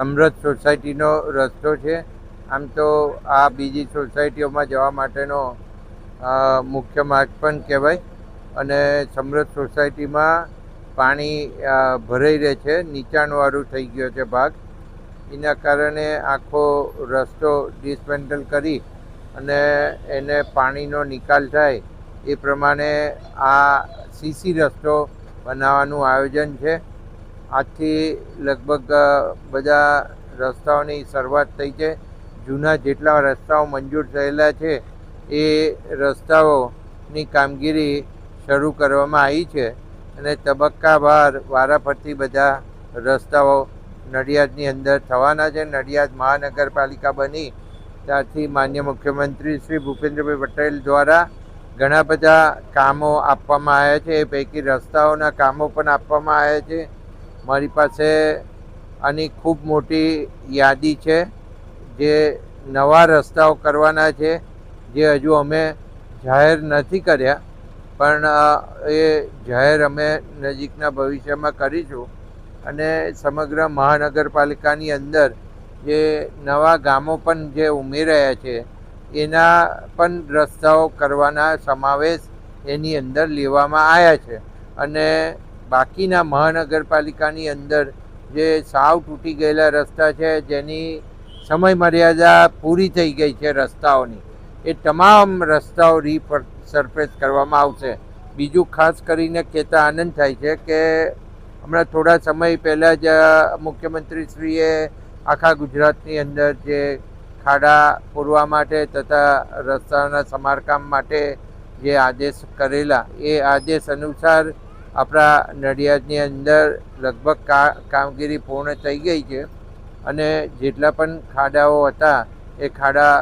સમૃદ્ધ સોસાયટીનો રસ્તો છે. આમ તો આ બીજી સોસાયટીઓમાં જવા માટેનો મુખ્ય માર્ગ પણ કહેવાય. અને સમૃદ્ધ સોસાયટીમાં પાણી ભરાઈ રહે છે. નીચાણવાળું થઈ ગયો છે ભાગ. એના કારણે આખો રસ્તો ડિસમેન્ટલ કરી અને એને પાણીનો નિકાલ થાય. એ પ્રમાણે આ સીસી રસ્તો બનાવવાનું આયોજન છે. આજથી લગભગ બધા રસ્તાઓની શરૂઆત થઈ છે. જૂના જેટલા રસ્તાઓ મંજૂર થયેલા છે, એ રસ્તાઓની કામગીરી શરૂ કરવામાં આવી છે અને તબક્કાવાર વારાફરતી બધા રસ્તાઓ નડિયાદની અંદર થવાના છે. નડિયાદ મહાનગરપાલિકા બની, ત્યારથી માન્ય મુખ્યમંત્રી શ્રી ભૂપેન્દ્રભાઈ પટેલ દ્વારા ઘણા બધા કામો આપવામાં આવ્યા છે. એ પૈકી રસ્તાઓના કામો પણ આપવામાં આવ્યા છે. મારી પાસે આની ખૂબ મોટી યાદી છે, જે નવા રસ્તાઓ કરવાના છે, જે હજુ અમે જાહેર નથી કર્યા, પણ એ જાહેર અમે નજીકના ભવિષ્યમાં કરીશું. અને સમગ્ર મહાનગરપાલિકાની અંદર જે નવા ગામો પણ જે ઉમેરાયા છે, એના પણ રસ્તાઓ કરવાના સમાવેશ એની અંદર લેવામાં આવ્યા છે. અને બાકીના મહાનગરપાલિકાની અંદર જે સાવ તૂટી ગયેલા રસ્તા છે, જેની સમય મર્યાદા પૂરી થઈ ગઈ છે રસ્તાઓની, એ તમામ રસ્તાઓ સરફેસ કરવામાં આવશે. બીજું ખાસ કરીને કહેતા આનંદ થાય છે કે હમણાં થોડા સમય પહેલાં જ મુખ્યમંત્રીશ્રીએ આખા ગુજરાતની અંદર જે ખાડા પૂરવા માટે તથા રસ્તાના સમારકામ માટે જે આદેશ કરેલા, એ આદેશ અનુસાર આપણા નડિયાદની અંદર લગભગ કામગીરી પૂર્ણ થઈ ગઈ છે અને જેટલા પણ ખાડાઓ હતા એ ખાડા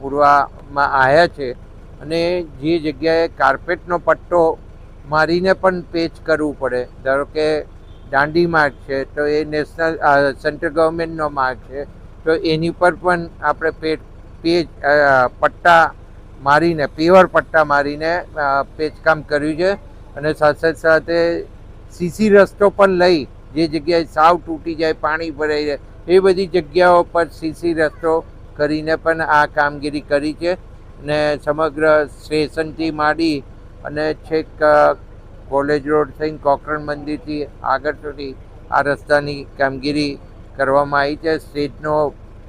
પૂરવામાં આવ્યા છે અને જે જગ્યાએ કાર્પેટનો પટ્ટો મારીને પણ પેચ કરવું પડે. ધારો કે દાંડી માર્ગ છે, તો એ નેશનલ સેન્ટ્રલ ગવર્મેન્ટનો માર્ગ છે, તો એની પર પણ આપણે પેટ પેચ પટ્ટા મારીને, પેવર પટ્ટા મારીને પેચકામ કર્યું છે. અને સાથે સાથે સીસી રસ્તો પણ લઈ, જે જગ્યાએ સાવ તૂટી જાય, પાણી ભરાઈ જાય, એ બધી જગ્યાઓ પર સીસી રસ્તો કરીને પણ આ કામગીરી કરી છે. ને સમગ્ર સ્ટેશનથી માંડી અને છેક કોલેજ રોડ થઈને કોકરણ મંદિરથી આગળ સુધી આ રસ્તાની કામગીરી કરવામાં આવી છે. સ્ટેટનો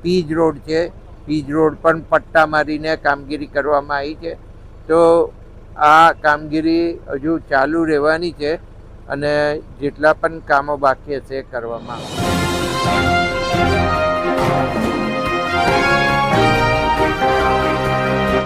પીજ રોડ છે. પીજ રોડ પણ પટ્ટા મારીને કામગીરી કરવામાં આવી છે. તો આ કામગીરી હજુ ચાલુ રહેવાની છે અને જેટલા પણ કામો બાકી હશે એ કરવામાં આવશે.